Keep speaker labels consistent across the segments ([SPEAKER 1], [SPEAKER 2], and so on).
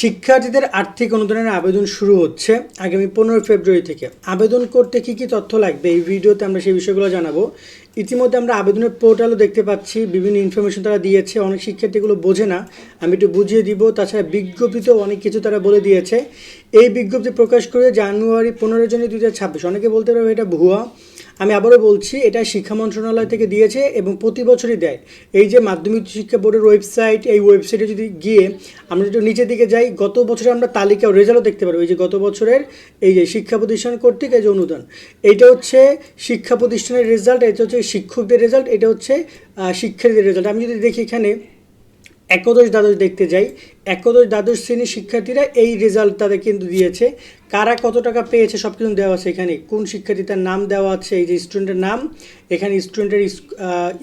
[SPEAKER 1] শিক্ষার্থীদের আর্থিক অনুদানের আবেদন শুরু হচ্ছে আগামী পনেরো ফেব্রুয়ারি থেকে। আবেদন করতে কি কি তথ্য লাগবে এই ভিডিওতে আমরা সেই বিষয়গুলো জানাব। ইতিমধ্যে আমরা আবেদনের পোর্টালও দেখতে পাচ্ছি, বিভিন্ন ইনফরমেশন তারা দিয়েছে, অনেক শিক্ষার্থীগুলো বোঝে না। আমি একটু বুঝিয়ে দিব, তাছাড়া বিজ্ঞপ্তিতেও অনেক কিছু তারা বলে দিয়েছে। এই বিজ্ঞপ্তি প্রকাশ করে জানুয়ারি পনেরো জানুয়ারি দুই হাজার ছাব্বিশ, অনেকে বলতে পারবে এটা ভুয়া। আমি আবারও বলছি, এটা শিক্ষা মন্ত্রণালয় থেকে দিয়েছে এবং প্রতি বছরই দেয়। এই যে মাধ্যমিক শিক্ষা বোর্ডের ওয়েবসাইট, এই ওয়েবসাইটে যদি গিয়ে আমরা যদি নিচের দিকে যাই, গত বছরে আমরা তালিকা ও রেজাল্টও দেখতে পারব। এই যে গত বছরের এই যে শিক্ষা প্রতিষ্ঠান কর্তৃক এই যে অনুদান এইটা হচ্ছে শিক্ষা প্রতিষ্ঠানের রেজাল্ট, এটা হচ্ছে শিক্ষকদের রেজাল্ট, এটা হচ্ছে শিক্ষার্থীদের রেজাল্ট। আমি যদি দেখি এখানে একাদশ দ্বাদশ দেখতে যাই। একাদশ দ্বাদশ শ্রেণির শিক্ষার্থীরা এই রেজাল্ট তাদের কিন্তু দিয়েছে। কারা কত টাকা পেয়েছে সব কিছু দেওয়া আছে এখানে। কোন শিক্ষার্থী তার নাম দেওয়া আছে, এই যে স্টুডেন্টের নাম, এখানে স্টুডেন্টের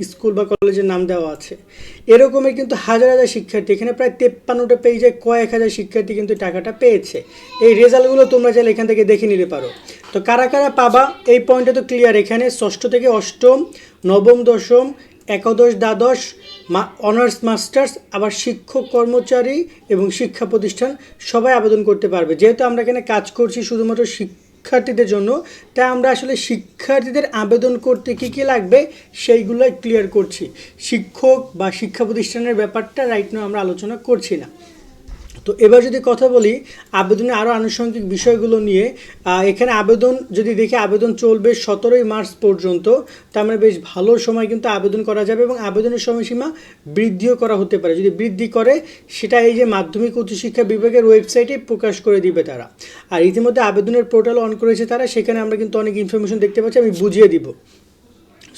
[SPEAKER 1] স্কুল বা কলেজের নাম দেওয়া আছে। এরকমের কিন্তু হাজার হাজার শিক্ষার্থী, এখানে প্রায় তেপ্পান্নটা পেজে কয়েক হাজার শিক্ষার্থী কিন্তু টাকাটা পেয়েছে। এই রেজাল্টগুলো তোমরা চাইলে এখান থেকে দেখে নিতে পারো। তো কারা কারা পাবা, এই পয়েন্টটা তো ক্লিয়ার এখানে। ষষ্ঠ থেকে অষ্টম, নবম, দশম, একাদশ, দ্বাদশ অনার্স মাস্টার্স আবার শিক্ষক কর্মচারী এবং শিক্ষা প্রতিষ্ঠান সবাই আবেদন করতে পারবে। যেহেতু আমরা এখানে কাজ করছি শুধুমাত্র শিক্ষার্থীদের জন্য, তাই আমরা আসলে শিক্ষার্থীদের আবেদন করতে কী কী লাগবে সেইগুলোই ক্লিয়ার করছি। শিক্ষক বা শিক্ষা প্রতিষ্ঠানের ব্যাপারটা রাইট নাও আমরা আলোচনা করছি না। তো এবার যদি কথা বলি, আবেদনের আরও আনুষঙ্গিক বিষয়গুলো নিয়ে এখানে আবেদন, যদি দেখি আবেদন চলবে সতেরোই মার্চ পর্যন্ত, তার মানে বেশ ভালো সময় কিন্তু আবেদন করা যাবে এবং আবেদনের সময়সীমা বৃদ্ধিও করা হতে পারে। যদি বৃদ্ধি করে, সেটা এই যে মাধ্যমিক উচ্চশিক্ষা বিভাগের ওয়েবসাইটে প্রকাশ করে দিবে তারা। আর ইতিমধ্যে আবেদনের পোর্টাল অন করেছে তারা, সেখানে আমরা কিন্তু অনেক ইনফরমেশন দেখতে পাচ্ছি, আমি বুঝিয়ে দিব।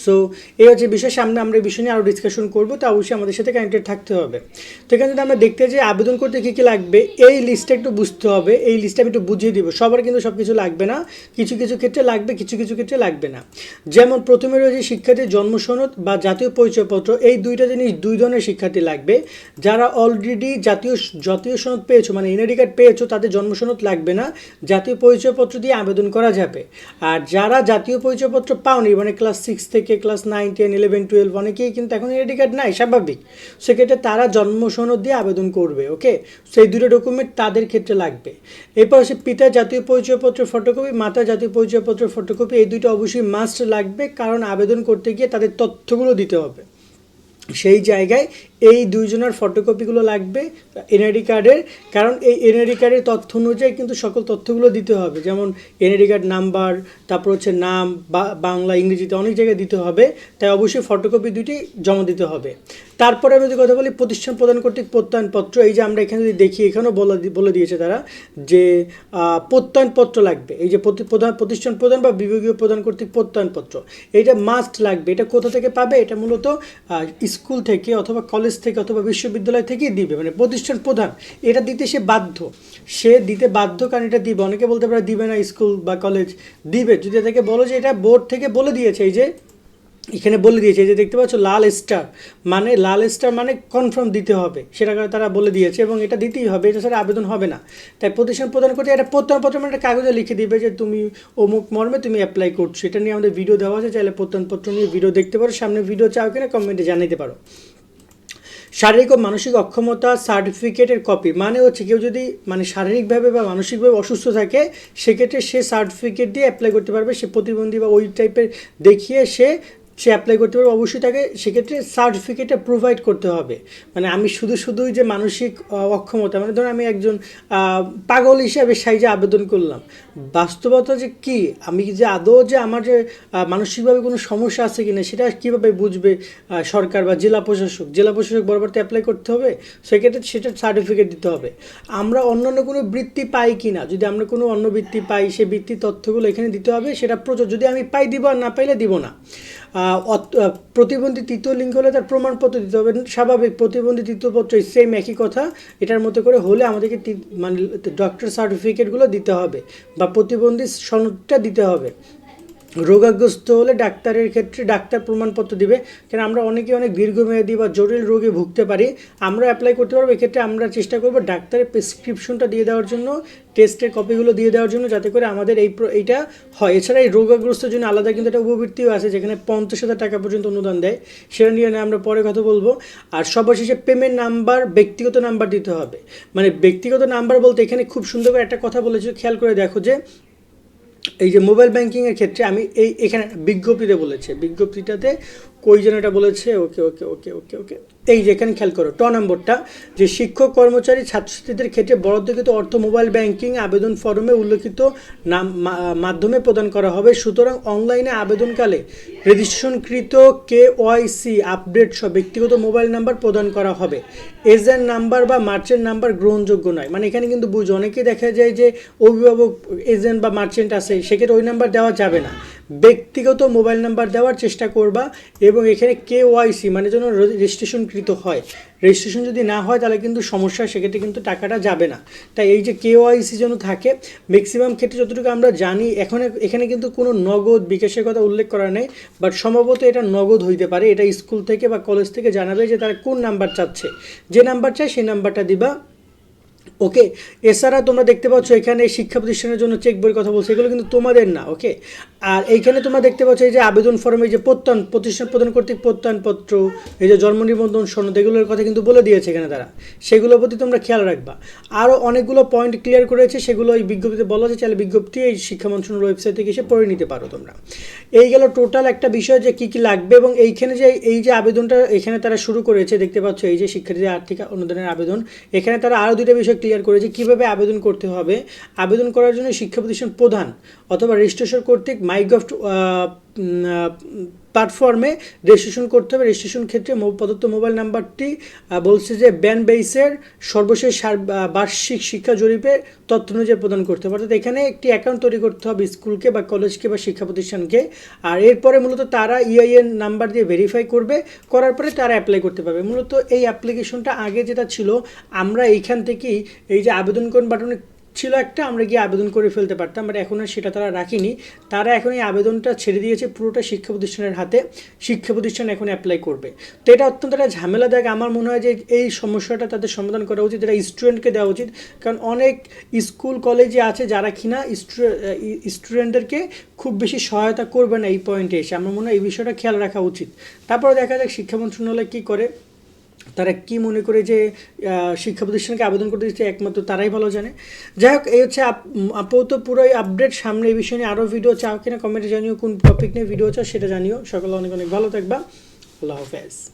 [SPEAKER 1] সো এই হচ্ছে বিষয়। সামনে আমরা এই বিষয় নিয়ে আরও ডিসকাশন করব। তো অবশ্যই আমাদের সাথে কানেক্টেড থাকতে হবে। তো এখানে যদি আমরা দেখতে যে আবেদন করতে কী কী লাগবে, এই লিস্টটা একটু বুঝতে হবে। এই লিস্টটা আমি একটু বুঝিয়ে দিব। সবার কিন্তু সব কিছু লাগবে না। কিছু কিছু ক্ষেত্রে লাগবে, কিছু কিছু ক্ষেত্রে লাগবে না। যেমন প্রথমে রয়েছে শিক্ষার্থীর জন্ম সনদ বা জাতীয় পরিচয়পত্র। এই দুইটা জিনিস, দুই ধরনের শিক্ষার্থী লাগবে। যারা অলরেডি জাতীয় জাতীয় সনদ পেয়েছ মানে এনআইডি কার্ড পেয়েছ, তাদের জন্ম সনদ লাগবে না। জাতীয় পরিচয়পত্র দিয়ে আবেদন করা যাবে। আর যারা জাতীয় পরিচয়পত্র পাওনি মানে ক্লাস সিক্স থেকে class nine ten eleven twelve অনেকেই কিন্তু এখন আইডি কার্ড নাই, স্বাভাবিক। সেক্ষেত্রে তারা জন্ম সনদ দিয়ে আবেদন করবে ওকে সেই দুটো ডকুমেন্ট তাদের ক্ষেত্রে লাগবে। এরপর সে পিতা জাতীয় পরিচয়পত্রের ফটোকপি মাতা জাতীয় পরিচয়পত্রের ফটোকপি এই দুটো অবশ্যই মাস্ট লাগবে, কারণ আবেদন করতে গিয়ে তাদের তথ্যগুলো দিতে হবে। সেই জায়গায় এই দুইজনের ফটোকপিগুলো লাগবে এনআইডি কার্ডের কারণ এই এনআইডি কার্ডের তথ্য অনুযায়ী কিন্তু সকল তথ্যগুলো দিতে হবে। যেমন এনআইডি কার্ড নাম্বার তারপর হচ্ছে নাম, বা, বাংলা, ইংরেজিতে অনেক জায়গায় দিতে হবে। তাই অবশ্যই ফটোকপি দুটি জমা দিতে হবে। তারপরে আমি যদি কথা বলি প্রতিষ্ঠান প্রদান কর্তৃক প্রত্যয়নপত্র, এই যে আমরা এখানে যদি দেখি, এখানেও বলে বলে দিয়েছে তারা যে প্রত্যয়নপত্র লাগবে। এই যে প্রধান, প্রতিষ্ঠান প্রদান বা বিভাগীয় প্রদান কর্তৃক প্রত্যয়নপত্র। এটা মাস্ট লাগবে। এটা কোথা থেকে পাবে? এটা মূলত স্কুল থেকে অথবা কলেজ থেকে অথবা বিশ্ববিদ্যালয় থেকেই দিবে মানে প্রতিষ্ঠান প্রধান। এটা দিতে সে বাধ্য। সে দিতে বাধ্য কারণ এটা দিবে। অনেকে বলতে পারে দিবে না, স্কুল বা কলেজ দিবে। যদি তাকে বলো যে এটা বোর্ড থেকে বলে দিয়েছে, এই যে এখানে বলে দিয়েছে যে দেখতে পাচ্ছ, লাল স্টার মানে লাল স্টার মানে কনফার্ম দিতে হবে। সেটা তারা বলে দিয়েছে এবং এটা দিতেই হবে, এটা ছাড়া আবেদন হবে না। তাই প্রতিষ্ঠান প্রদান করতে একটা প্রত্যয়নপত্র মানে একটা কাগজে লিখে দিবে যে তুমি অমুক মর্মে তুমি অ্যাপ্লাই করছ। এটা নিয়ে আমাদের ভিডিও দেওয়া আছে, চাইলে প্রত্যয়নপত্র নিয়ে ভিডিও দেখতে পারো, সামনে ভিডিও চাও কিনা কমেন্টে জানাতে পারো। শারীরিক ও মানসিক অক্ষমতা সার্টিফিকেটের কপি মানে হচ্ছে কেউ যদি মানে শারীরিকভাবে বা মানসিকভাবে অসুস্থ থাকে, সেক্ষেত্রে সে সার্টিফিকেট দিয়ে অ্যাপ্লাই করতে পারবে, সে প্রতিবন্ধী বা ওই টাইপের দেখিয়ে সে সে অ্যাপ্লাই করতে পারবে, অবশ্যই তাকে সেক্ষেত্রে সার্টিফিকেটটা প্রোভাইড করতে হবে। মানে আমি শুধু শুধুই যে মানসিক অক্ষমতা মানে ধরুন আমি একজন পাগল হিসাবে সাইজে আবেদন করলাম। বাস্তবতা যে কি? আমি যে আদৌ যে আমার যে মানসিকভাবে কোনো সমস্যা আছে কিনা, সেটা কীভাবে বুঝবে সরকার বা জেলা প্রশাসক? জেলা প্রশাসক বরাবর তো অ্যাপ্লাই করতে হবে? সেক্ষেত্রে সেটা সার্টিফিকেট দিতে হবে। আমরা অন্যান্য কোনো বৃত্তি পাই কি না যদি আমরা কোনো অন্য বৃত্তি পাই সেই বৃত্তি তথ্যগুলো এখানে দিতে হবে, সেটা প্রযোজ্য যদি আমি পাই দিব আর না পাইলে দিব না। প্রতিবন্ধী তৃতীয় লিঙ্গ হলে তার প্রমাণপত্র দিতে হবে। স্বাভাবিক, প্রতিবন্ধী তৃতীয়পত্র সেম একই কথা। এটার মতো করে হলে আমাদেরকে মানে ডক্টর সার্টিফিকেটগুলো দিতে হবে বা প্রতিবন্ধী সনদটা দিতে হবে। রোগাগ্রস্ত হলে ডাক্তারের ক্ষেত্রে ডাক্তার প্রমাণপত্র দিবে। কারণ আমরা অনেকে অনেক দীর্ঘমেয়াদী বা জটিল রোগে ভুগতে পারি। আমরা অ্যাপ্লাই করতে পারব, এক্ষেত্রে আমরা চেষ্টা করব ডাক্তারের প্রেসক্রিপশনটা দিয়ে দেওয়ার জন্য টেস্টের কপিগুলো দিয়ে দেওয়ার জন্য যাতে করে আমাদের এই এইটা হয়। এছাড়া এই রোগাগ্রস্তের জন্য আলাদা কিন্তু একটা উপবৃত্তিও আছে, যেখানে পঞ্চাশ হাজার টাকা পর্যন্ত অনুদান দেয়। সেটা নিয়ে আমরা পরে কথা বলব। আর সর্বশেষে পেমেন্ট নাম্বার ব্যক্তিগত নাম্বার দিতে হবে। মানে ব্যক্তিগত নাম্বার বলতে এখানে খুব সুন্দর করে একটা কথা বলেছে। খেয়াল করে দেখো যে এই যে মোবাইল ব্যাংকিংয়ের ক্ষেত্রে আমি এই এখানে বিজ্ঞপ্তিতে বলেছে বিজ্ঞপ্তিটাতে কই যেন এটা বলেছে? ওকে ওকে ওকে ওকে ওকে। এই যে, এখানে খেয়াল করো, ট নম্বরটা, যে শিক্ষক, কর্মচারী, ছাত্রছাত্রীদের ক্ষেত্রে বরাদ্দকৃত অর্থ মোবাইল ব্যাংকিং আবেদন ফর্মে উল্লেখিত নাম মাধ্যমে প্রদান করা হবে। সুতরাং অনলাইনে আবেদনকালে রেজিস্ট্রেশনকৃত কে ওয়াইসি আপডেট সহ ব্যক্তিগত মোবাইল নাম্বার প্রদান করা হবে। এজেন্ট নাম্বার বা মার্চেন্ট নাম্বার গ্রহণযোগ্য নয়। মানে এখানে কিন্তু বুঝো, অনেকেই দেখা যায় যে অভিভাবক, এজেন্ট বা মার্চেন্ট আছে, সেক্ষেত্রে ওই নাম্বার দেওয়া যাবে না। ব্যক্তিগত মোবাইল নাম্বার দেওয়ার চেষ্টা করবা এবং এখানে কে ওয়াইসি মানে যেন রেজিস্ট্রেশনকৃত হয়। রেজিস্ট্রেশন যদি না হয়, তাহলে কিন্তু সমস্যা, সেক্ষেত্রে কিন্তু টাকাটা যাবে না। তাই এই যে কে ওয়াইসি যেন থাকে ম্যাক্সিমাম ক্ষেত্রে যতটুকু আমরা জানি, এখন, এখানে কিন্তু কোনো নগদ বিকাশের কথা উল্লেখ করা নেই বাট সম্ভবত এটা নগদ হইতে পারে। এটা স্কুল থেকে বা কলেজ থেকে জানাবে যে তারা কোন নাম্বার চাচ্ছে। যে নাম্বার চায়, সেই নাম্বারটা দিবা। ওকে এছাড়া তোমরা দেখতে পাচ্ছ এখানে শিক্ষা প্রতিষ্ঠানের জন্য চেক বইয়ের কথা বলছে, এগুলো কিন্তু তোমাদের না ওকে আর এইখানে তোমরা দেখতে পাচ্ছ এই যে আবেদন ফর্মে যে প্রত্যয়ন, প্রতিষ্ঠান প্রদান কর্তৃক প্রত্যয়নপত্র, এই যে জন্ম নিবন্ধন সনদ, এগুলোর কথা কিন্তু বলে দিয়েছে এখানে তারা। সেগুলোর প্রতি তোমরা খেয়াল রাখবা। আরও অনেকগুলো পয়েন্ট ক্লিয়ার করেছে, সেগুলো এই বিজ্ঞপ্তিতে বলা আছে, চাইলে বিজ্ঞপ্তি এই শিক্ষা মন্ত্রণালয় ওয়েবসাইট থেকে এসে পড়ে নিতে পারো তোমরা। এই গেল টোটাল একটা বিষয় যে কী কী লাগবে এবং এইখানে যে এই যে আবেদনটা এখানে তারা শুরু করেছে, দেখতে পাচ্ছ এই যে শিক্ষার্থীদের আর্থিক অনুদানের আবেদন, এখানে তারা আরও দুটো বিষয় ক্লিয়ার করেছে কীভাবে আবেদন করতে হবে। আবেদন করার জন্য শিক্ষা প্রতিষ্ঠান প্রধান অথবা রেজিস্ট্রেশন কর্তৃক মাইগভ প্ল্যাটফর্মে রেজিস্ট্রেশন করতে হবে। রেজিস্ট্রেশন ক্ষেত্রে প্রদত্ত মোবাইল নাম্বারটি বলছে যে ব্যান বেইসের সর্বশেষ সার- বার্ষিক শিক্ষা জরিপে তথ্য অনুযায়ী প্রদান করতে হবে। অর্থাৎ এখানে একটি অ্যাকাউন্ট তৈরি করতে হবে স্কুলকে বা কলেজকে বা শিক্ষা প্রতিষ্ঠানকে। আর এরপরে মূলত তারা ইআইএন নাম্বার দিয়ে ভেরিফাই করবে। করার পরে তারা অ্যাপ্লাই করতে পারবে। মূলত এই অ্যাপ্লিকেশনটা আগে যেটা ছিল, আমরা এইখান থেকেই এই যে আবেদন করুন বাটনে ছিল একটা, আমরা গিয়ে আবেদন করে ফেলতে পারতাম বাট এখন আর সেটা তারা রাখিনি। তারা এখন এই আবেদনটা ছেড়ে দিয়েছে পুরোটা শিক্ষা প্রতিষ্ঠানের হাতে। শিক্ষা প্রতিষ্ঠান এখন অ্যাপ্লাই করবে। তো এটা অত্যন্ত একটা ঝামেলা দেখ আমার মনে হয় যে এই সমস্যাটা তাদের সমাধান করা উচিত, এটা স্টুডেন্টকে দেওয়া উচিত। কারণ অনেক স্কুল কলেজে আছে যারা কিনা স্টুডেন্টদেরকে খুব বেশি সহায়তা করবে না এই পয়েন্টে এসে। আমার মনে হয় এই বিষয়টা খেয়াল রাখা উচিত। তারপরে দেখা যাক শিক্ষা মন্ত্রণালয় কী করে। তারা কি মনে করে যে শিক্ষা প্রতিষ্ঠানকে আবেদন করতে দিচ্ছে, একমাত্র তারাই ভালো জানে। যাই হোক, এই হচ্ছে আপ- আপাতত পুরোই আপডেট সামনে এই বিষয় নিয়ে আরও ভিডিও চাও কিনা কমেন্টে জানিও কোন টপিক নিয়ে ভিডিও চাও সেটা জানিও। সকলে অনেক অনেক ভালো থাকবা। আল্লাহ হাফেজ।